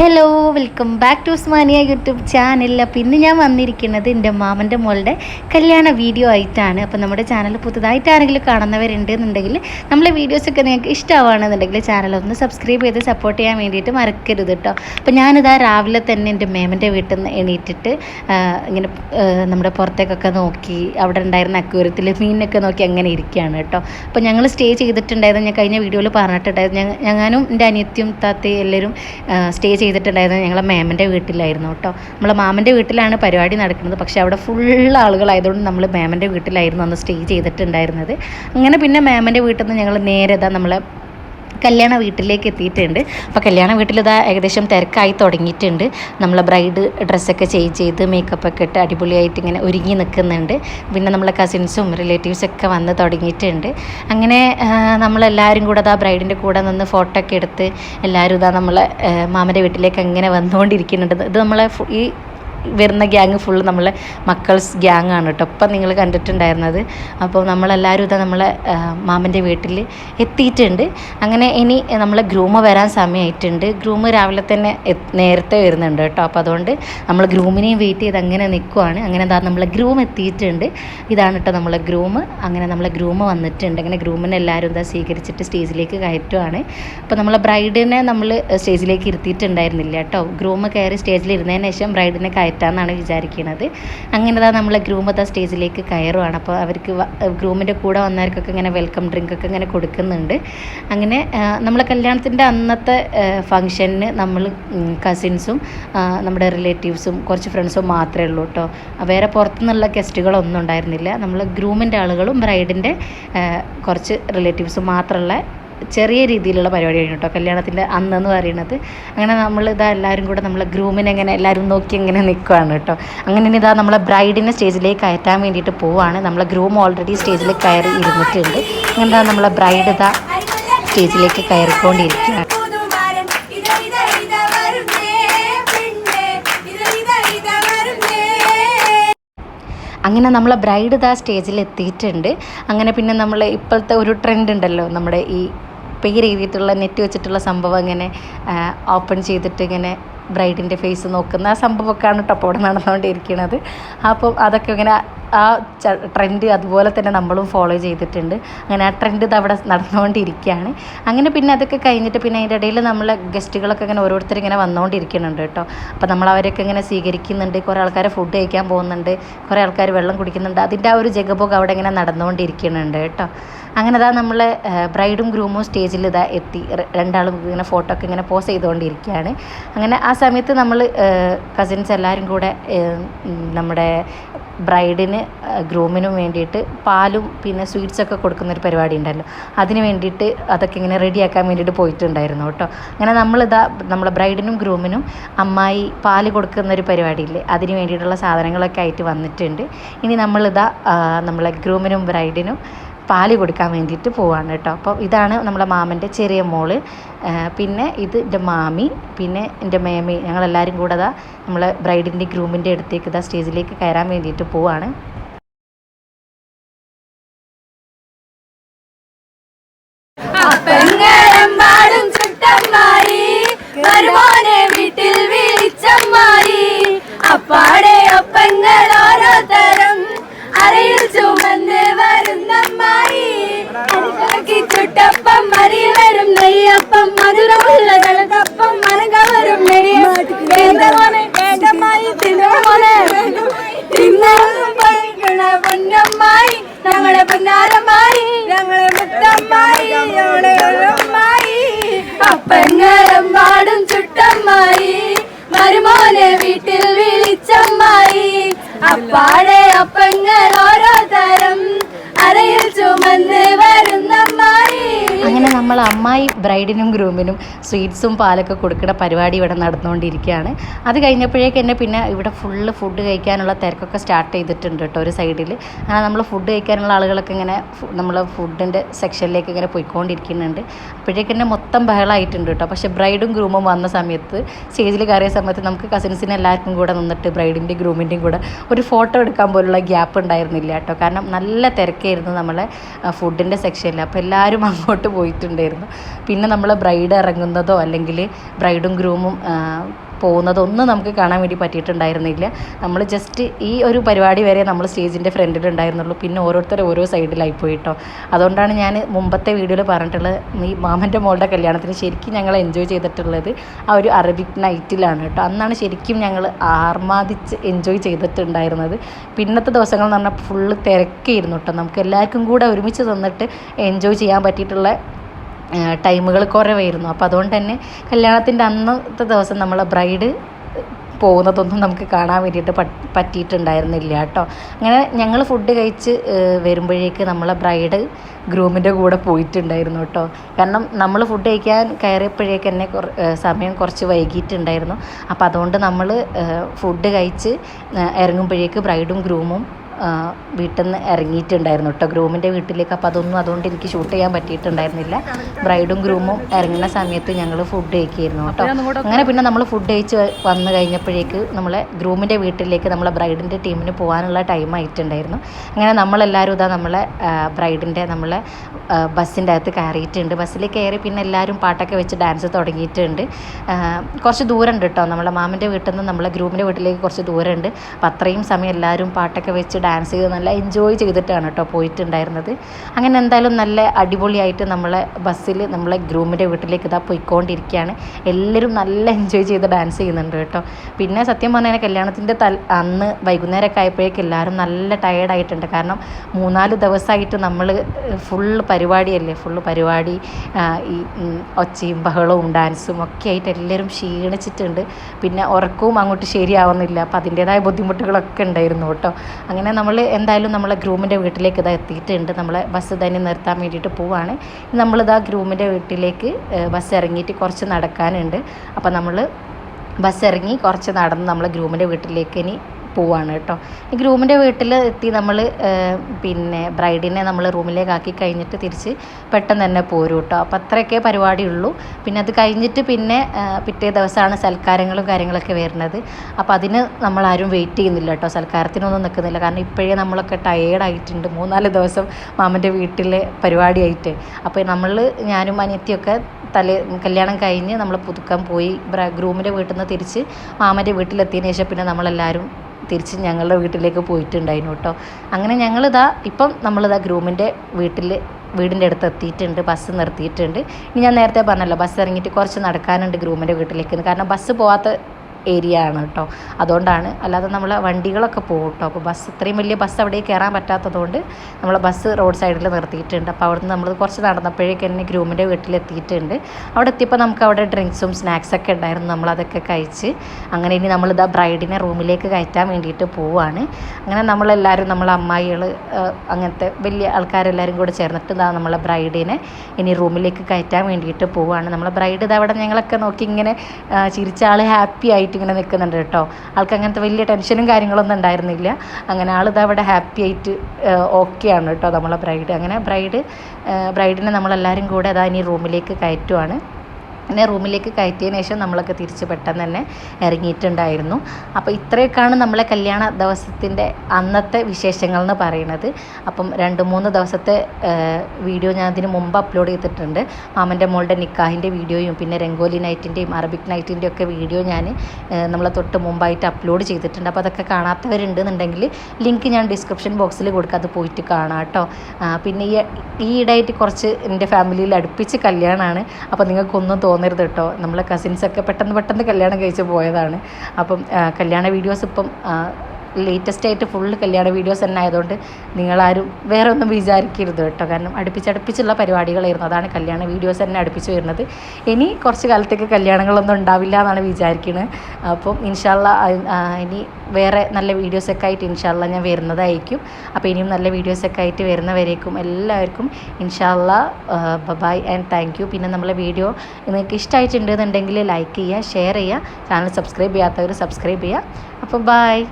Hello welcome back to Usmania YouTube channel അപ്പോൾ ഇന്ന് ഞാൻ വന്നിരിക്കുന്നത് എന്റെ മാമന്റെ മോളുടെ കല്യാണ വീഡിയോ ആയിട്ടാണ്. അപ്പോൾ നമ്മുടെ ചാനൽ പുതുതായിട്ട് ആരെങ്കിലും കാണുന്നവരുണ്ട് എന്നുണ്ടെങ്കിൽ നമ്മളെ വീഡിയോസൊക്കെ നിങ്ങൾക്ക് ഇഷ്ടമാണെന്നുണ്ടെങ്കിൽ ചാനൽ ഒന്ന് സബ്സ്ക്രൈബ് ചെയ്ത് സപ്പോർട്ട് ചെയ്യാൻ വേണ്ടിയിട്ട് മറക്കരുത് കേട്ടോ അപ്പോൾ ഞാനിതാ രാവിലെ തന്നെ എന്റെ മേമന്റെ വീട്ടിൽ നിന്ന് എണീറ്റിട്ട് ഇങ്ങനെ നമ്മുടെ പുറത്തേക്കൊക്കെ നോക്കി അവിടെ ഉണ്ടായിരുന്ന അക്വരത്തിൽ മീനൊക്കെ നോക്കി അങ്ങനെ ഇരിക്കുകയാണ് കേട്ടോ അപ്പോൾ ഞങ്ങൾ സ്റ്റേ ചെയ്തിട്ടുണ്ടായിരുന്നു. ഞാൻ കഴിഞ്ഞ വീഡിയോയിൽ പറഞ്ഞിട്ടുണ്ടായിരുന്നു. ഞാനും എന്റെ അനിയത്തിയും താത്തയും എല്ലാവരും സ്റ്റേ ചെയ്തിട്ടുണ്ടായിരുന്നത് ഞങ്ങളെ മാമന്റെ വീട്ടിലായിരുന്നു കേട്ടോ. നമ്മളെ മാമന്റെ വീട്ടിലാണ് പരിപാടി നടക്കുന്നത്. പക്ഷേ അവിടെ ഫുൾ ആളുകളായതുകൊണ്ട് നമ്മൾ മാമന്റെ വീട്ടിലായിരുന്നു അന്ന് സ്റ്റേ ചെയ്തിട്ടുണ്ടായിരുന്നത്. അങ്ങനെ പിന്നെ മാമന്റെ വീട്ടിൽ നിന്ന് ഞങ്ങൾ നേരെ ഇതാ നമ്മളെ കല്യാണ വീട്ടിലേക്ക് എത്തിയിട്ടുണ്ട്. അപ്പോൾ കല്യാണ വീട്ടിൽ ഇതാ ഏകദേശം തിരക്കായി തുടങ്ങിയിട്ടുണ്ട്. നമ്മളെ ബ്രൈഡ് ഡ്രസ്സൊക്കെ ചേഞ്ച് ചെയ്ത് മേക്കപ്പൊക്കെ ഇട്ട് അടിപൊളിയായിട്ട് ഇങ്ങനെ ഒരുങ്ങി നിൽക്കുന്നുണ്ട്. പിന്നെ നമ്മളെ കസിൻസും റിലേറ്റീവ്സൊക്കെ വന്ന് തുടങ്ങിയിട്ടുണ്ട്. അങ്ങനെ നമ്മളെല്ലാവരും കൂടെ അതാ ബ്രൈഡിന്റെ കൂടെ നിന്ന് ഫോട്ടോ ഒക്കെ എടുത്ത് എല്ലാവരും ഇതാ നമ്മളെ മാമന്റെ വീട്ടിലേക്ക് അങ്ങനെ വന്നുകൊണ്ടിരിക്കുന്നുണ്ട്. ഇത് നമ്മളെ ഈ വരുന്ന ഗ്യാങ് ഫുള്ള് നമ്മളെ മക്കൾസ് ഗ്യാങ് ആണ് കേട്ടോ ഇപ്പം നിങ്ങൾ കണ്ടിട്ടുണ്ടായിരുന്നത്. അപ്പോൾ നമ്മളെല്ലാവരും ഇതാ നമ്മളെ മാമന്റെ വീട്ടിൽ എത്തിയിട്ടുണ്ട്. അങ്ങനെ ഇനി നമ്മളെ ഗ്രൂമ് വരാൻ സമയമായിട്ടുണ്ട് ഗ്രൂമ് രാവിലെ തന്നെ നേരത്തെ വരുന്നുണ്ട് കേട്ടോ അപ്പോൾ അതുകൊണ്ട് നമ്മൾ ഗ്രൂമിനെയും വെയിറ്റ് ചെയ്ത് അങ്ങനെ നിൽക്കുവാണ് അങ്ങനെ എന്താ നമ്മളെ ഗ്രൂം എത്തിയിട്ടുണ്ട്. ഇതാണ് കേട്ടോ നമ്മളെ ഗ്രൂമ് അങ്ങനെ നമ്മളെ ഗ്രൂമ് വന്നിട്ടുണ്ട്. അങ്ങനെ ഗ്രൂമിനെ എല്ലാവരും എന്താ സ്വീകരിച്ചിട്ട് സ്റ്റേജിലേക്ക് കയറ്റുവാണ്. അപ്പോൾ നമ്മളെ ബ്രൈഡിനെ നമ്മൾ സ്റ്റേജിലേക്ക് ഇരുത്തിയിട്ടുണ്ടായിരുന്നില്ല കേട്ടോ ഗ്രൂമ് കയറി സ്റ്റേജിൽ ഇരുന്നതിന് ശേഷം ബ്രൈഡിനെ കയറ്റാമെന്നാണ് വിചാരിക്കുന്നത് അങ്ങനെ ഇതാ നമ്മളെ ഗ്രൂം ഇതാ സ്റ്റേജിലേക്ക് കയറുവാണ്. അപ്പോൾ അവർക്ക് ഗ്രൂമിന്റെ കൂടെ വന്നവർക്കൊക്കെ ഇങ്ങനെ വെൽക്കം ഡ്രിങ്ക് ഒക്കെ ഇങ്ങനെ കൊടുക്കുന്നുണ്ട്. അങ്ങനെ നമ്മളെ കല്യാണത്തിന്റെ അന്നത്തെ ഫംഗ്ഷന് നമ്മൾ കസിൻസും നമ്മുടെ റിലേറ്റീവ്സും കുറച്ച് ഫ്രണ്ട്സും മാത്രമേ ഉള്ളൂ കേട്ടോ വേറെ പുറത്തുനിന്നുള്ള ഗസ്റ്റുകളൊന്നും ഉണ്ടായിരുന്നില്ല. നമ്മൾ ഗ്രൂമിന്റെ ആളുകളും ബ്രൈഡിന്റെ കുറച്ച് റിലേറ്റീവ്സും മാത്രമുള്ള ചെറിയ രീതിയിലുള്ള പരിപാടിയാണ് കേട്ടോ കല്യാണത്തിന്റെ അന്നെന്ന് പറയുന്നത്. അങ്ങനെ നമ്മൾ ഇതാ എല്ലാവരും കൂടെ നമ്മളെ ഗ്രൂമിനെ ഇങ്ങനെ എല്ലാവരും നോക്കി ഇങ്ങനെ നിൽക്കുകയാണ് കേട്ടോ അങ്ങനെ ഇതാ നമ്മളെ ബ്രൈഡിനെ സ്റ്റേജിലേക്ക് കയറ്റാൻ വേണ്ടിയിട്ട് പോവാണ്. നമ്മളെ ഗ്രൂം ഓൾറെഡി സ്റ്റേജിൽ കയറി ഇരുന്നിട്ടുണ്ട്. അങ്ങനെ നമ്മളെ ബ്രൈഡ് ഇതാ സ്റ്റേജിലേക്ക് കയറിക്കൊണ്ടിരിക്കുകയാണ്. അങ്ങനെ നമ്മളെ ബ്രൈഡ് ഇതാ സ്റ്റേജിൽ എത്തിയിട്ടുണ്ട് അങ്ങനെ പിന്നെ നമ്മൾ ഇപ്പോഴത്തെ ഒരു ട്രെൻഡ് ഉണ്ടല്ലോ. നമ്മുടെ ഈ പേര് എഴുതിയിട്ടുള്ള നെറ്റ് വെച്ചിട്ടുള്ള സംഭവം ഇങ്ങനെ ഓപ്പൺ ചെയ്തിട്ട് ഇങ്ങനെ ബ്രൈഡിന്റെ ഫേസ് നോക്കുന്ന ആ സംഭവമൊക്കെയാണ് അവിടെ നടന്നുകൊണ്ടിരിക്കുന്നത് അപ്പം അതൊക്കെ ഇങ്ങനെ ആ ട്രെൻഡ് അതുപോലെ തന്നെ നമ്മളും ഫോളോ ചെയ്തിട്ടുണ്ട്. അങ്ങനെ ആ ട്രെൻഡ് ഇത് അവിടെ നടന്നുകൊണ്ടിരിക്കുകയാണ്. അങ്ങനെ പിന്നെ അതൊക്കെ കഴിഞ്ഞിട്ട് പിന്നെ അതിന്റെ ഇടയിൽ നമ്മളെ ഗസ്റ്റുകളൊക്കെ ഇങ്ങനെ ഓരോരുത്തർ ഇങ്ങനെ വന്നുകൊണ്ടിരിക്കുന്നുണ്ട് കേട്ടോ. അപ്പോൾ നമ്മൾ അവരൊക്കെ ഇങ്ങനെ സ്വീകരിക്കുന്നുണ്ട്. കുറേ ആൾക്കാർ ഫുഡ് കഴിക്കാൻ പോകുന്നുണ്ട്. കുറേ ആൾക്കാർ വെള്ളം കുടിക്കുന്നുണ്ട്. അതിന്റെ ആ ഒരു ജഗബോഗ് അവിടെ ഇങ്ങനെ നടന്നുകൊണ്ടിരിക്കുന്നുണ്ട് കേട്ടോ. അങ്ങനെ അതാ നമ്മളെ ബ്രൈഡും ഗ്രൂമും സ്റ്റേജിൽ ഇതാ എത്തി. രണ്ടാളും ഇങ്ങനെ ഫോട്ടോ ഒക്കെ ഇങ്ങനെ പോസ് ചെയ്തുകൊണ്ടിരിക്കുകയാണ്. അങ്ങനെ ആ സമയത്ത് നമ്മൾ കസിൻസ് എല്ലാവരും കൂടെ നമ്മുടെ ബ്രൈഡിന് ഗ്രൂമിനും വേണ്ടിയിട്ട് പാലും പിന്നെ സ്വീറ്റ്സ് ഒക്കെ കൊടുക്കുന്ന ഒരു പരിപാടി ഉണ്ടല്ലോ. അതിന് വേണ്ടിയിട്ട് അതൊക്കെ ഇങ്ങനെ റെഡിയാക്കാൻ വേണ്ടിയിട്ട് പോയിട്ടുണ്ടായിരുന്നു കേട്ടോ. അങ്ങനെ നമ്മളിതാ നമ്മളെ ബ്രൈഡിനും ഗ്രൂമിനും അമ്മായി പാൽ കൊടുക്കുന്ന ഒരു പരിപാടിയില്ലേ അതിന് വേണ്ടിയിട്ടുള്ള സാധനങ്ങളൊക്കെ ആയിട്ട് വന്നിട്ടുണ്ട്. ഇനി നമ്മളിതാ നമ്മളെ ഗ്രൂമിനും ബ്രൈഡിനും പാൽ കൊടുക്കാൻ വേണ്ടിയിട്ട് പോവാണ് കേട്ടോ. അപ്പോൾ ഇതാണ് നമ്മളെ മാമന്റെ ചെറിയ മോൾ. പിന്നെ ഇത് എന്റെ മാമി പിന്നെ എന്റെ മേമി ഞങ്ങളെല്ലാവരും കൂടെ ഇതാ നമ്മളെ ബ്രൈഡിന്റെ ഗ്രൂമിന്റെ അടുത്തേക്ക് ഇതാ സ്റ്റേജിലേക്ക് കയറാൻ വേണ്ടിയിട്ട് പോവാണ്. വീട്ടിൽ വിളിച്ചമ്മായി അപ്പാടെ അപ്പങ്ങൾ ഓരോ வந்து നമ്മൾ അമ്മായി ബ്രൈഡിനും ഗ്രൂമിനും സ്വീറ്റ്സും പാലൊക്കെ കൊടുക്കുന്ന പരിപാടി ഇവിടെ നടന്നുകൊണ്ടിരിക്കുകയാണ്. അത് കഴിഞ്ഞപ്പോഴേക്ക് തന്നെ പിന്നെ ഇവിടെ ഫുള്ള് ഫുഡ് കഴിക്കാനുള്ള തിരക്കൊക്കെ സ്റ്റാർട്ട് ചെയ്തിട്ടുണ്ട് കേട്ടോ ഒരു സൈഡിൽ അങ്ങനെ നമ്മൾ ഫുഡ് കഴിക്കാനുള്ള ആളുകളൊക്കെ ഇങ്ങനെ നമ്മൾ ഫുഡിന്റെ സെക്ഷനിലേക്ക് ഇങ്ങനെ പോയിക്കൊണ്ടിരിക്കുന്നുണ്ട്. അപ്പോഴേക്ക് തന്നെ മൊത്തം ബഹളമായിട്ടുണ്ട് കേട്ടോ. പക്ഷേ ബ്രൈഡും ഗ്രൂമും വന്ന സമയത്ത് സ്റ്റേജിൽ കയറിയ സമയത്ത് നമുക്ക് കസിൻസിന് എല്ലാവർക്കും കൂടെ നിന്നിട്ട് ബ്രൈഡിന്റെയും ഗ്രൂമിന്റെയും കൂടെ ഒരു ഫോട്ടോ എടുക്കാൻ പോലുള്ള ഗ്യാപ്പ് ഉണ്ടായിരുന്നില്ല കേട്ടോ. കാരണം നല്ല തിരക്കായിരുന്നു നമ്മളെ ഫുഡിന്റെ സെക്ഷനിൽ അപ്പോൾ എല്ലാവരും അങ്ങോട്ട് പോയിട്ടുണ്ടായിരുന്നു പിന്നെ പിന്നെ നമ്മൾ ബ്രൈഡ് ഇറങ്ങുന്നതോ അല്ലെങ്കിൽ ബ്രൈഡും ഗ്രൂമും പോകുന്നതൊന്നും നമുക്ക് കാണാൻ വേണ്ടി പറ്റിയിട്ടുണ്ടായിരുന്നില്ല. നമ്മൾ ജസ്റ്റ് ഈ ഒരു പരിപാടി വരെ നമ്മൾ സ്റ്റേജിന്റെ ഫ്രണ്ടിൽ ഉണ്ടായിരുന്നുള്ളൂ. പിന്നെ ഓരോരുത്തർ ഓരോ സൈഡിലായി പോയിട്ടോ. അതുകൊണ്ടാണ് ഞാൻ മുമ്പത്തെ വീഡിയോയിൽ പറഞ്ഞിട്ടുള്ളത് ഈ മാമന്റെ മോളുടെ കല്യാണത്തിന് ശരിക്കും ഞങ്ങൾ എൻജോയ് ചെയ്തിട്ടുള്ളത് ആ ഒരു അറബിക് നൈറ്റിലാണ് കേട്ടോ. അന്നാണ് ശരിക്കും ഞങ്ങൾ ആർമാദിച്ച് എൻജോയ് ചെയ്തിട്ടുണ്ടായിരുന്നത്. പിന്നത്തെ ദിവസങ്ങൾ എന്ന് പറഞ്ഞാൽ ഫുള്ള് തിരക്കായിരുന്നു കേട്ടോ. നമുക്ക് എല്ലാവർക്കും കൂടെ ഒരുമിച്ച് തന്നിട്ട് എൻജോയ് ചെയ്യാൻ പറ്റിയിട്ടുള്ള ടൈമുകൾ കുറവായിരുന്നു. അപ്പോൾ അതുകൊണ്ട് തന്നെ കല്യാണത്തിന്റെ അന്നത്തെ ദിവസം നമ്മളെ ബ്രൈഡ് പോകുന്നതൊന്നും നമുക്ക് കാണാൻ വേണ്ടിയിട്ട് പറ്റിയിട്ടുണ്ടായിരുന്നില്ല കേട്ടോ. അങ്ങനെ ഞങ്ങൾ ഫുഡ് കഴിച്ച് വരുമ്പോഴേക്ക് നമ്മളെ ബ്രൈഡ് ഗ്രൂമിന്റെ കൂടെ പോയിട്ടുണ്ടായിരുന്നു കേട്ടോ. കാരണം നമ്മൾ ഫുഡ് കഴിക്കാൻ കയറിയപ്പോഴേക്ക് തന്നെ സമയം കുറച്ച് വൈകിയിട്ടുണ്ടായിരുന്നു. അപ്പോൾ അതുകൊണ്ട് നമ്മൾ ഫുഡ് കഴിച്ച് ഇറങ്ങുമ്പോഴേക്ക് ബ്രൈഡും ഗ്രൂമും വീട്ടിൽ നിന്ന് ഇറങ്ങിയിട്ടുണ്ടായിരുന്നു കേട്ടോ ഗ്രൂമിന്റെ വീട്ടിലേക്ക് അപ്പോൾ അതൊന്നും അതുകൊണ്ട് എനിക്ക് ഷൂട്ട് ചെയ്യാൻ പറ്റിയിട്ടുണ്ടായിരുന്നില്ല. ബ്രൈഡും ഗ്രൂമും ഇറങ്ങുന്ന സമയത്ത് ഞങ്ങൾ ഫുഡ് കഴിക്കുമായിരുന്നു കേട്ടോ അങ്ങനെ പിന്നെ നമ്മൾ ഫുഡ് കഴിച്ച് വന്നു കഴിഞ്ഞപ്പോഴേക്ക് നമ്മളെ ഗ്രൂമിന്റെ വീട്ടിലേക്ക് നമ്മളെ ബ്രൈഡിന്റെ ടീമിന് പോകാനുള്ള ടൈം ആയിട്ടുണ്ടായിരുന്നു. അങ്ങനെ നമ്മളെല്ലാവരും ഇതാ നമ്മളെ ബ്രൈഡിന്റെ നമ്മളെ ബസ്സിന്റെ അകത്ത് കയറിയിട്ടുണ്ട്. ബസ്സിൽ കയറി പിന്നെ എല്ലാവരും പാട്ടൊക്കെ വെച്ച് ഡാൻസ് തുടങ്ങിയിട്ടുണ്ട്. കുറച്ച് ദൂരമുണ്ട് കേട്ടോ നമ്മളെ മാമന്റെ വീട്ടിൽ നിന്ന് നമ്മളെ ഗ്രൂമിന്റെ വീട്ടിലേക്ക് കുറച്ച് ദൂരമുണ്ട് അപ്പോൾ അത്രയും സമയം എല്ലാവരും പാട്ടൊക്കെ വെച്ച് ഡാൻസ് ചെയ്ത് നല്ല എൻജോയ് ചെയ്തിട്ടാണ് കേട്ടോ പോയിട്ടുണ്ടായിരുന്നത്. അങ്ങനെ എന്തായാലും നല്ല അടിപൊളിയായിട്ട് നമ്മളെ ബസ്സിൽ നമ്മളെ ഗ്രൂമിന്റെ വീട്ടിലേക്ക് ഇതാ പോയിക്കൊണ്ടിരിക്കുകയാണ്. എല്ലാവരും നല്ല എൻജോയ് ചെയ്ത് ഡാൻസ് ചെയ്യുന്നുണ്ട് കേട്ടോ. പിന്നെ സത്യം പറഞ്ഞാൽ കല്യാണത്തിന്റെ തൽ അന്ന് വൈകുന്നേരമൊക്കെ ആയപ്പോഴേക്കും എല്ലാവരും നല്ല ടയേർഡായിട്ടുണ്ട് കാരണം മൂന്നാൽ ദിവസമായിട്ട് നമ്മൾ ഫുള്ള് പരിപാടിയല്ലേ? ഫുള്ള് പരിപാടി ഈ ഒച്ചയും ബഹളവും ഡാൻസും ഒക്കെ ആയിട്ട് എല്ലാവരും ക്ഷീണിച്ചിട്ടുണ്ട്. പിന്നെ ഉറക്കവും അങ്ങോട്ട് ശരിയാവുന്നില്ല. അപ്പോൾ അതിന്റേതായ ബുദ്ധിമുട്ടുകളൊക്കെ ഉണ്ടായിരുന്നു കേട്ടോ. അങ്ങനെ നമ്മൾ എന്തായാലും നമ്മളെ ഗ്രൂമിന്റെ വീട്ടിലേക്ക് ഇതാ എത്തിയിട്ടുണ്ട്. നമ്മളെ ബസ് തന്നെ നിർത്താൻ വേണ്ടിയിട്ട് പോവാണ്. നമ്മളിതാ ഗ്രൂമിന്റെ വീട്ടിലേക്ക് ബസ് ഇറങ്ങിയിട്ട് കുറച്ച് നടക്കാനുണ്ട്. അപ്പോൾ നമ്മൾ ബസ് ഇറങ്ങി കുറച്ച് നടന്ന് നമ്മളെ ഗ്രൂമിന്റെ വീട്ടിലേക്ക് ഇനി പോവാണ് കേട്ടോ. ഈ ഗ്രൂമിന്റെ വീട്ടിൽ എത്തി നമ്മൾ പിന്നെ ബ്രൈഡിനെ നമ്മൾ റൂമിലേക്ക് ആക്കി കഴിഞ്ഞിട്ട് തിരിച്ച് പെട്ടെന്ന് തന്നെ പോരും കേട്ടോ. അപ്പോൾ അത്രയൊക്കെ പരിപാടിയുള്ളൂ. പിന്നെ അത് കഴിഞ്ഞിട്ട് പിന്നെ പിറ്റേ ദിവസമാണ് സൽക്കാരങ്ങളും കാര്യങ്ങളൊക്കെ വരുന്നത്. അപ്പോൾ അതിന് നമ്മൾ ആരും വെയിറ്റ് ചെയ്യുന്നില്ല കേട്ടോ. സൽക്കാരത്തിനൊന്നും നിൽക്കുന്നില്ല കാരണം ഇപ്പോഴേ നമ്മളൊക്കെ ടയേർഡായിട്ടുണ്ട് മൂന്നാൽ ദിവസം മാമന്റെ വീട്ടിലെ പരിപാടിയായിട്ട്. അപ്പോൾ നമ്മൾ ഞാനും അനിയത്തിയൊക്കെ തലേ കല്യാണം കഴിഞ്ഞ് നമ്മൾ പുതുക്കാൻ പോയി ഗ്രൂമിന്റെ വീട്ടിൽ നിന്ന് തിരിച്ച് മാമന്റെ വീട്ടിലെത്തിയതിന് ശേഷം പിന്നെ നമ്മളെല്ലാവരും തിരിച്ച് ഞങ്ങളുടെ വീട്ടിലേക്ക് പോയിട്ടുണ്ടായിരുന്നു കേട്ടോ. അങ്ങനെ ഞങ്ങളിതാ ഇപ്പം നമ്മളിതാ ഗ്രൂമിന്റെ വീട്ടിൽ വീടിന്റെ അടുത്ത് എത്തിയിട്ടുണ്ട് ബസ് നിർത്തിയിട്ടുണ്ട്. ഇനി ഞാൻ നേരത്തെ പറഞ്ഞല്ലോ ബസ് ഇറങ്ങിയിട്ട് കുറച്ച് നടക്കാനുണ്ട് ഗ്രൂമിന്റെ വീട്ടിലേക്ക്. കാരണം ബസ് പോവാത്ത ഏരിയ ആണ് കേട്ടോ. അതുകൊണ്ടാണ് അല്ലാതെ നമ്മൾ വണ്ടികളൊക്കെ പോകും കേട്ടോ. അപ്പോൾ ബസ് ഇത്രയും വലിയ ബസ് അവിടെ കയറാൻ പറ്റാത്തതുകൊണ്ട് നമ്മൾ ബസ് റോഡ് സൈഡിൽ നിർത്തിയിട്ടുണ്ട്. അപ്പോൾ അവിടുന്ന് നമ്മൾ കുറച്ച് നടന്നപ്പോഴേക്ക് തന്നെ ഗ്രൂമിന്റെ വീട്ടിലെത്തിയിട്ടുണ്ട്. അവിടെ എത്തിയപ്പോൾ നമുക്ക് അവിടെ ഡ്രിങ്ക്സും സ്നാക്സൊക്കെ ഉണ്ടായിരുന്നു. നമ്മളതൊക്കെ കഴിച്ച് അങ്ങനെ ഇനി നമ്മളിതാ ബ്രൈഡിനെ റൂമിലേക്ക് കയറ്റാൻ വേണ്ടിയിട്ട് പോവുകയാണ് അങ്ങനെ നമ്മളെല്ലാവരും നമ്മളെ അമ്മായികൾ അങ്ങനത്തെ വലിയ ആൾക്കാരെല്ലാവരും കൂടെ ചേർന്നിട്ട് ഇതാ നമ്മളെ ബ്രൈഡിനെ ഇനി റൂമിലേക്ക് കയറ്റാൻ വേണ്ടിയിട്ട് പോവുകയാണ് നമ്മളെ ബ്രൈഡ് ഇതവിടെ ഞങ്ങളൊക്കെ നോക്കി ഇങ്ങനെ ചിരിച്ച ആൾ ഹാപ്പി ആയിട്ട് ഇങ്ങനെ നിൽക്കുന്നുണ്ട് കേട്ടോ. ആൾക്ക് അങ്ങനത്തെ വലിയ ടെൻഷനും കാര്യങ്ങളൊന്നും ഉണ്ടായിരുന്നില്ല. അങ്ങനെ ആളിത് അവിടെ ഹാപ്പി ആയിട്ട് ഓക്കെയാണ് കേട്ടോ നമ്മളെ ബ്രൈഡ് അങ്ങനെ ബ്രൈഡ് ബ്രൈഡിനെ നമ്മളെല്ലാവരും കൂടെ അതാ ഇനി റൂമിലേക്ക് കയറ്റുവാണ്. പിന്നെ റൂമിലേക്ക് കയറ്റിയതിന് ശേഷം നമ്മളൊക്കെ തിരിച്ച് പെട്ടെന്ന് തന്നെ ഇറങ്ങിയിട്ടുണ്ടായിരുന്നു. അപ്പോൾ ഇത്രയൊക്കെയാണ് നമ്മളെ കല്യാണ ദിവസത്തിന്റെ അന്നത്തെ വിശേഷങ്ങൾ എന്ന് പറയുന്നത്. അപ്പം രണ്ട് മൂന്ന് ദിവസത്തെ വീഡിയോ ഞാൻ അതിന് മുമ്പ് അപ്ലോഡ് ചെയ്തിട്ടുണ്ട്. മാമന്റെ മോളുടെ നിക്കാഹിന്റെ വീഡിയോയും പിന്നെ രംഗോലി നൈറ്റിന്റെയും അറബിക് നൈറ്റിന്റെയും ഒക്കെ വീഡിയോ ഞാൻ നമ്മളെ തൊട്ട് മുമ്പായിട്ട് അപ്ലോഡ് ചെയ്തിട്ടുണ്ട്. അപ്പോൾ അതൊക്കെ കാണാത്തവരുണ്ടെന്നുണ്ടെങ്കിൽ ലിങ്ക് ഞാൻ ഡിസ്ക്രിപ്ഷൻ ബോക്സിൽ കൊടുക്കുക അത് പോയിട്ട് കാണാം കേട്ടോ. പിന്നെ ഈ ഈ ഇടയായിട്ട് കുറച്ച് എന്റെ ഫാമിലിയിൽ അടുപ്പിച്ച് കല്യാണമാണ്. അപ്പോൾ നിങ്ങൾക്കൊന്നും തോന്നുന്നു തോന്നരുത് കേട്ടോ. നമ്മളെ കസിൻസൊക്കെ പെട്ടെന്ന് പെട്ടെന്ന് കല്യാണം കഴിച്ച് പോയതാണ്. അപ്പം കല്യാണ വീഡിയോസ് ഇപ്പം ലേറ്റസ്റ്റ് ആയിട്ട് ഫുള്ള് കല്യാണ വീഡിയോസ് തന്നെ ആയതുകൊണ്ട് നിങ്ങളാരും വേറെ ഒന്നും വിചാരിക്കരുത് കേട്ടോ. കാരണം അടുപ്പിച്ചടുപ്പിച്ചുള്ള പരിപാടികളായിരുന്നു. അതാണ് കല്യാണ വീഡിയോസ് തന്നെ അടുപ്പിച്ച് വരുന്നത്. ഇനി കുറച്ച് കാലത്തേക്ക് കല്യാണങ്ങളൊന്നും ഉണ്ടാവില്ല എന്നാണ് വിചാരിക്കുന്നത് അപ്പം ഇൻഷാല്ല ഇനി വേറെ നല്ല വീഡിയോസൊക്കെ ആയിട്ട് ഇൻഷാല്ല ഞാൻ വരുന്നതായിരിക്കും. അപ്പോൾ ഇനിയും നല്ല വീഡിയോസൊക്കെ ആയിട്ട് വരുന്നവരേക്കും എല്ലാവർക്കും ഇൻഷാല്ല ബബായ് ആൻഡ് താങ്ക് യു പിന്നെ നമ്മളെ വീഡിയോ നിങ്ങൾക്ക് ഇഷ്ടമായിട്ടുണ്ടെന്നുണ്ടെങ്കിൽ ലൈക്ക് ചെയ്യുക ഷെയർ ചെയ്യുക. ചാനൽ സബ്സ്ക്രൈബ് ചെയ്യാത്തവർ സബ്സ്ക്രൈബ് ചെയ്യുക. അപ്പോൾ ബൈ